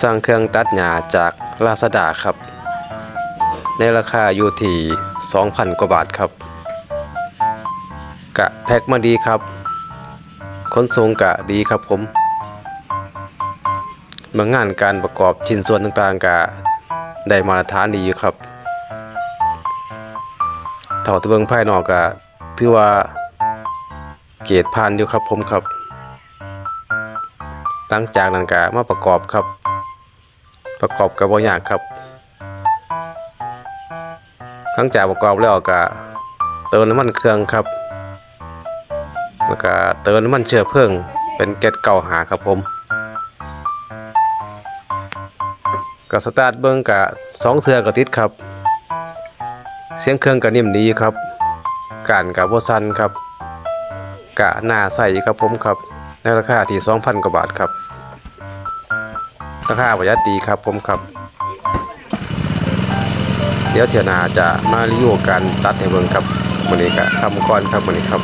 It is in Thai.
สั่งเครื่องตัดหญ้าจากลาซาด้าครับ ในราคาอยู่ที่2,000 กว่าบาทครับ กะแพ็คมาดีครับ ขนส่งกะดีครับผมบางงานการประกอบชิ้นส่วนต่างๆกะได้มาตรฐานดีอยู่ครับ เท่าที่เบิ่งภายนอกกะถือว่าเกรดผ่านอยู่ครับผมครับหลังจากนั้นก็มาประกอบครับ ประกอบกับบ่ยากครับหลังจากประกอบแล้วก็เติมน้ำมันเครื่องครับ แล้วก็เติมน้ำมันเชื้อเพลิงเป็นแก๊สเก่าหาครับผมก็สตาร์ทเบิ้งกะสองเทือกติดครับ เสียงเครื่องก็นิ่มดีครับการกับบ่สั่นครับกะหน้าใสครับผมครับในราคาที่2,000กว่าบาทครับ ราคาประหยัดดีครับผมครับ เดี๋ยวเทียนาจะมารีวิวการตัดให้เบิ่งครับวันนี้ก็คำก่อนครับวันนี้ครับ